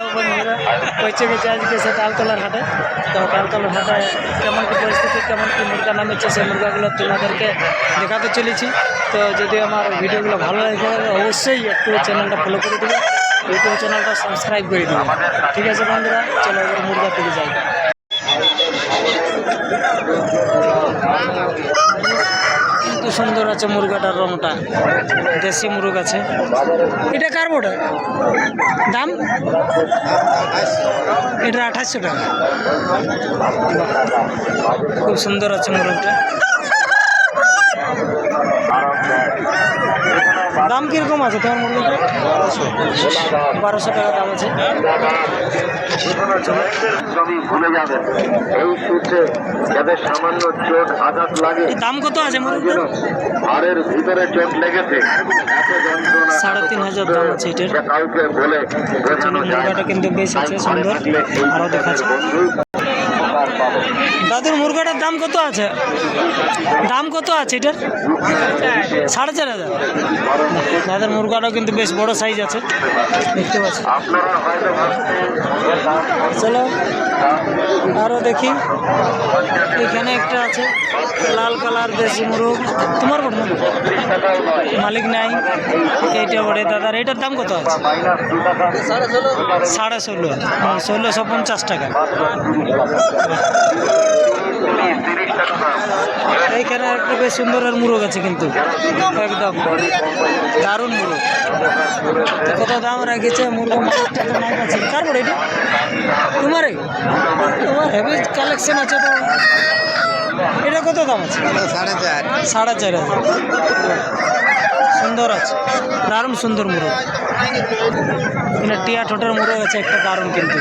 বন্ধুরা পৌঁছে তো তালতলার হাটে কেমন কী পরিস্থিতি কেমন কি মুরগা নামেছে সেই মুরগাগুলো তোমাদেরকে দেখাতে চলেছি। তো যদি আমার ভিডিওগুলো ভালো লাগে অবশ্যই একটু চ্যানেলটা ফলো করে দেবে ইউটিউব চ্যানেলটা সাবস্ক্রাইব করে দেবে ঠিক আছে বন্ধুরা চলো এবার মুরগা থেকে যাই সুন্দর আছে মুরগাটার রংটা, দেশি মুরগ আছে। এটা কার বোর্ড দাম? এটা আঠাশশো টাকা। খুব সুন্দর আছে মুরগটা। দাম কীরকম আছে তোমার মুরগিটা বারোশো টাকা দাম আছে। ভুলে যাবেন এই সূত্রে যাদের সামান্য চোট আঘাত লাগে দাম কত আছে হাড়ের ভিতরে চোট লেগেছে সাড়ে তিন হাজার দাম আছে এটার। যে কাউকে বলে মুরগাটা কিন্তু বেশ আছে সুন্দর। আরও দেখাচ্ছে। দাদুর মুরগাটার দাম কত আছে? দাম কত আছে এটার? সাড়ে চার হাজার। দাদার মুরগাটাও কিন্তু বেশ বড় সাইজ আছে। দেখতে পাচ্ছি। চলো আরও দেখি। এখানে একটা আছে, লাল কালার দেশি মুরগ। তোমার বড় না? ত্রিশ টাকাও নয় মালিক নাই। এইটা বড়ে। দাদার, এটার দাম কত আছে? সাড়ে ষোলো। ষোলোশো পঞ্চাশ টাকা। এইখানে একটা বেশ সুন্দর আর মুরগ আছে কিন্তু। একদম। দারুণ মুরগ। কত দাম রাখেছে? মুরগ মুরগটা তো নাম আছে? বড় এটা। তোমারই? তোমার হেভি কালেকশন আছে তো। এটা কত দাম আছে? সাড়ে চার। সাড়ে চার হাজার। সুন্দর আছে। দারুণ সুন্দর মুরগ। এখানে টিয়া ঠোঁটের মুরগ আছে, একটা দারুণ কিন্তু।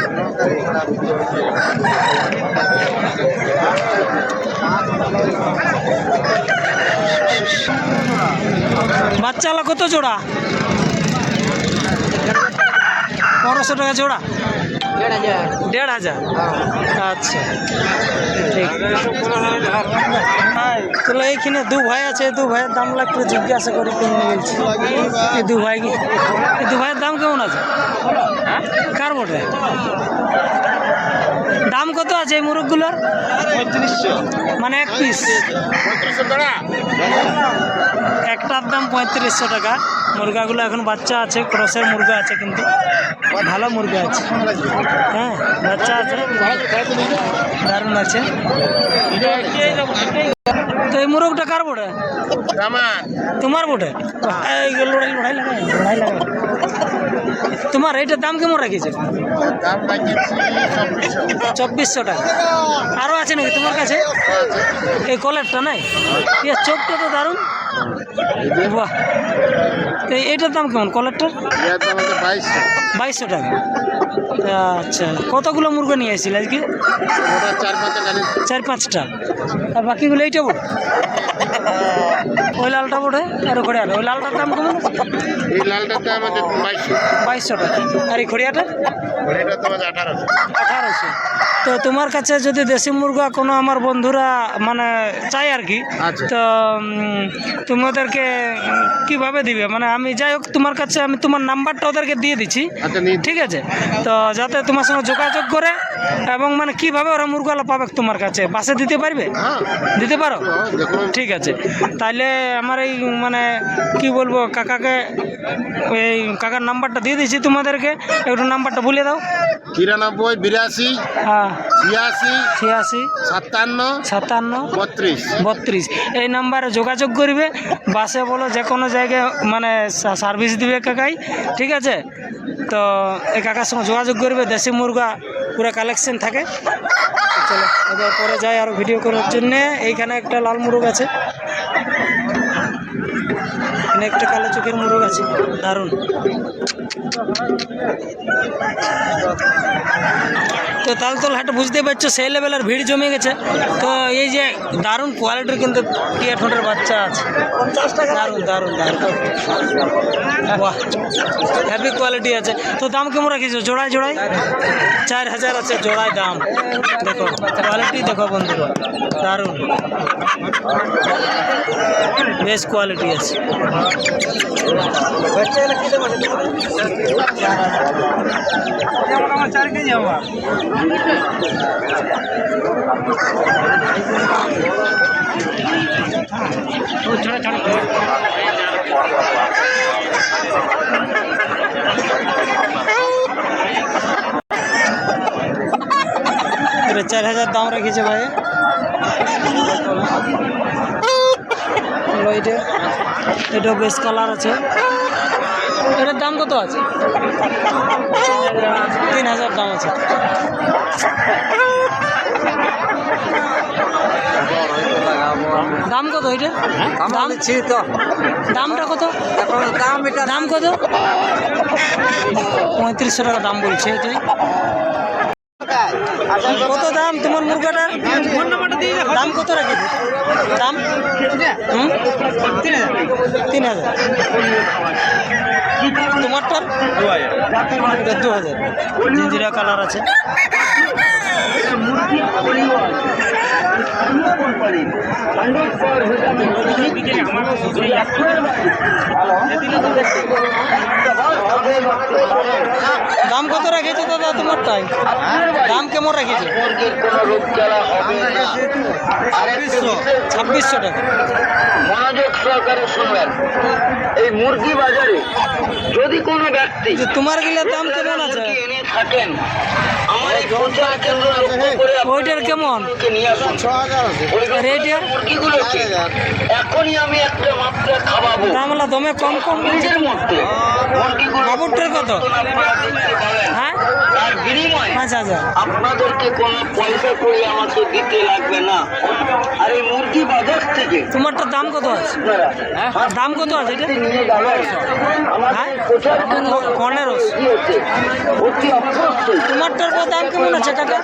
বাচ্চালা কত জোড়া? পনেরোশো টাকা জোড়া? দেড় হাজার। আচ্ছা ঠিক। তাহলে এইখানে দু ভাই আছে, দু ভাইয়ের দাম লাগবে জিজ্ঞাসা করে কিনে এই দু ভাই দু ভাইয়ের দাম কেমন আছে? কার বটে? দাম কত আছে এই মুরগগুলোর? মানে এক পিস একটার দাম পঁয়ত্রিশশো টাকা। মুরগাগুলো এখন বাচ্চা আছে, ক্রসের মুরগা আছে কিন্তু। ভালো মুরগা আছে। হ্যাঁ বাচ্চা আছে। দারুণ আছে। তো এই মুরগটা কার বটে? তোমার বটে? লড়াই লড়াই লাগাই লড়াই লাগাই তোমার এইটার দাম কেমন রাখিছে? চব্বিশশো টাকা। আরও আছে নাকি তোমার কাছে? এই কলারটা নাই? ইয়ে চোখটা তো দারুণ। বাহ। তো এইটার দাম কেমন? কলারটার? বাইশশো। টাকা। আচ্ছা কতগুলো মুরগা নিয়ে আসছিল আজকে? চার পাঁচটা আর বাকিগুলো এইটা বড়? ওই লালটা বড়ে আর খড়িয়াটা ওই লালটার দাম কেমন এই লালটার দাম আছে বাইশশো। বাইশশো টাকা। আর এই খড়িয়াটা এটা তোমার আঠারোশো। আঠারোশো। তো তোমার কাছে যদি দেশি মুরগা কোনো আমার বন্ধুরা মানে চাই আর কি আচ্ছা। তো তুমি ওদেরকে কীভাবে দিবে? মানে আমি যাই হোক তোমার কাছে আমি তোমার নাম্বারটা ওদেরকে দিয়ে দিচ্ছি। আচ্ছা ঠিক আছে? তো যাতে তোমার সঙ্গে যোগাযোগ করে এবং মানে কীভাবে ওরা মুরগালা পাবে তোমার কাছে? বাসে দিতে পারবে? হ্যাঁ। দিতে পারো? ঠিক আছে। তাহলে আমার এই মানে কি বলব কাকাকে এই কাকার নাম্বারটা দিয়ে দিচ্ছি তোমাদেরকে একটু নাম্বারটা বলে দাও। তিরানব্বই বিরাশি হ্যাঁ। ছিয়াশি ছিয়াশি সাতান্ন সাতান্ন বত্রিশ। বত্রিশ। এই নাম্বারে যোগাযোগ করবে বাসে বলো যে কোনো জায়গায় মানে সার্ভিস দিবে কাকাই ঠিক আছে? তো এই কাকার সঙ্গে যোগাযোগ করবে দেশি মুরগা পুরো কালেকশন থাকে। চলো এবার পরে যাই আর ভিডিও করার জন্যে। এইখানে একটা লাল মুরগ আছে। এখানে একটা কালো চোখের মুরগ আছে। দারুণ। তো তালতল হাটে বুঝতে পারছ, সেই লেভেলের ভিড় জমে গেছে। তো এই যে দারুণ কোয়ালিটির কিন্তু ঠোঁটের বাচ্চা আছে। দারুণ দারুণ বাহ হ্যাপি কোয়ালিটি আছে। তো দাম কেমন রাখিছো? জোড়ায় জোড়ায়? চার হাজার আছে, জোড়ায় দাম। দেখো কোয়ালিটি দেখো বন্ধুরা। দারুণ। বেশ কোয়ালিটি আছে। এটা চার হাজার দাম রেখেছে ভাই হলো এটা। এটা বেশ কালার আছে। এটার দাম কত আছে? তিন হাজার দাম আছে। দাম কত এটা? দাম তো। দামটা কত? দাম এটা দাম কত? পঁয়ত্রিশশো টাকা দাম বলছে এটাই। কত দাম তোমার মুরগাটার? দাম কত রাখেছে দাম? তিন হাজার। তোমারটার? দু হাজার। জিঞ্জিরা কালার আছে। দাম কত রেখেছে দাদা তোমারটাই? দাম কেমন রেখেছে? ছাব্বিশশো টাকা। মনোযোগ সহকারে শুনবেন। এই মুরগি বাজারে যদি কোনো ব্যক্তি তোমার গিলার দাম কেমন আছে? এনে থাকেন আমার এই প্রচার কেন্দ্র লক্ষ্য করে ওইটার কেমন? নিয়ে আসুন। মুরগিগুলোকে এখনই আমি একটা মাত্রা খাওয়াবো। দামলা দমে কম কম নিজের মধ্যে মুরগিগুলো বাবুরটার কত? আপনারা দেখতে পাবেন হ্যাঁ বিনিময়ে পাঁচ হাজার। আপনাদেরকে কোনো পয়সা করে আমাকে দিতে লাগবে না। আর এই মুরগি বাজার থেকে তোমারটার দাম কত আছে? হ্যাঁ? দাম কত আছে এটা? নিয়ে হ্যাঁ? তোমারটার কত দাম কেমন আছে কাকা?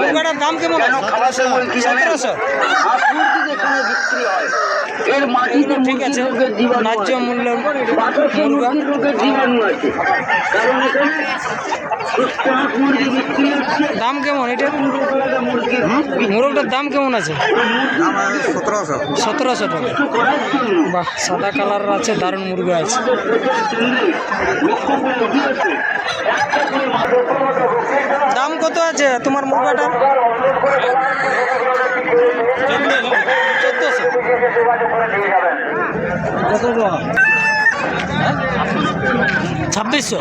মুরগাটার দাম কেমন আছে? সতেরোশো। বিক্রি হয় এর মাটিতে ঠিক আছে। ন্যায্য মূল্য মুরগা। মুরগির আছে। কারণ এখানে মুরগি বিক্রি হচ্ছে দাম কেমন এটা? মোরগটার দাম কেমন আছে? সতেরোশো টাকা। বাহ, সাদা কালার আছে, দারুণ মুরগি আছে। দাম কত আছে তোমার মুরগাটার চোদ্দোশো। ছাব্বিশশো।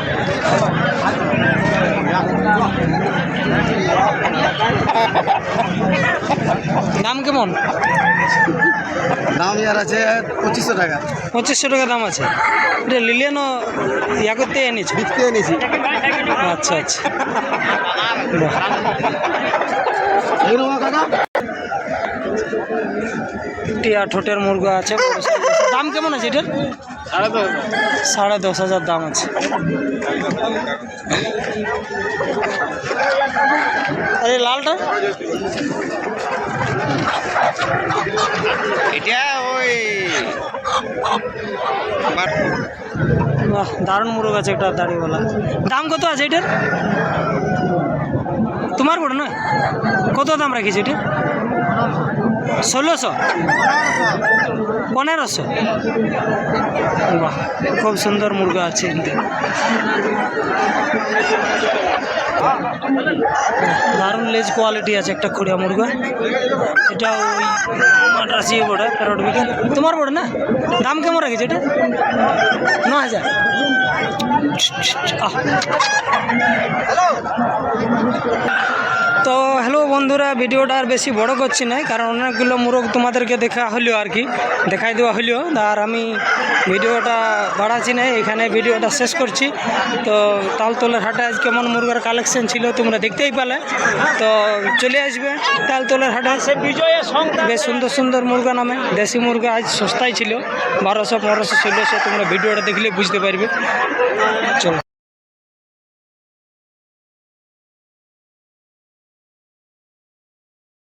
দাম কেমন? দাম ইয়ার আছে পঁচিশশো টাকা। পঁচিশশো টাকা দাম আছে। এটা লিলিয়ানো ইয়া করতে এনেছি? বিকতে এনেছি। আচ্ছা আচ্ছা। টিয়া ঠোঁটের মুরগা আছে। দাম কেমন আছে এটার? সাড়ে দশ হাজার। দাম আছে। আরে লালটা? এটা ওই বাহ দারুণ মুরগ আছে একটা দাড়িওয়ালা। দাম কত আছে এটার? তোমার বড় না? কত দাম রাখিস এটা? ষোলোশো? পনেরোশো? বাহ, খুব সুন্দর মুরগা আছে দারুণ লেজ কোয়ালিটি আছে একটা খড়িয়া মুরগা। এটা ওই মাদ্রাসি বড় প্যারট বিকেল তোমার বড় না? দাম কেমন রাখেছে এটা? ন হাজার। তো হ্যালো বন্ধুরা, ভিডিওটা আর বেশি বড় করছি না, কারণ অনেকগুলো মুরগ তোমাদেরকে দেখা হলো আর কি, দেখাই দেওয়া হলো। আর আমি ভিডিওটা বাড়াচ্ছি না, এখানে ভিডিওটা শেষ করছি। তো তালতলার হাটে আজ কেমন মুরগার কালেকশন ছিল তোমরা দেখতেই পেলে। তো চলে আসবে তালতলার হাটে। বেশ সুন্দর সুন্দর মুরগা নামে, দেশি মুরগা আজ সস্তায় ছিল, বারোশো, পনেরোশো, ষোলোশো, তোমরা ভিডিওটা দেখলে বুঝতে পারবে। চলো।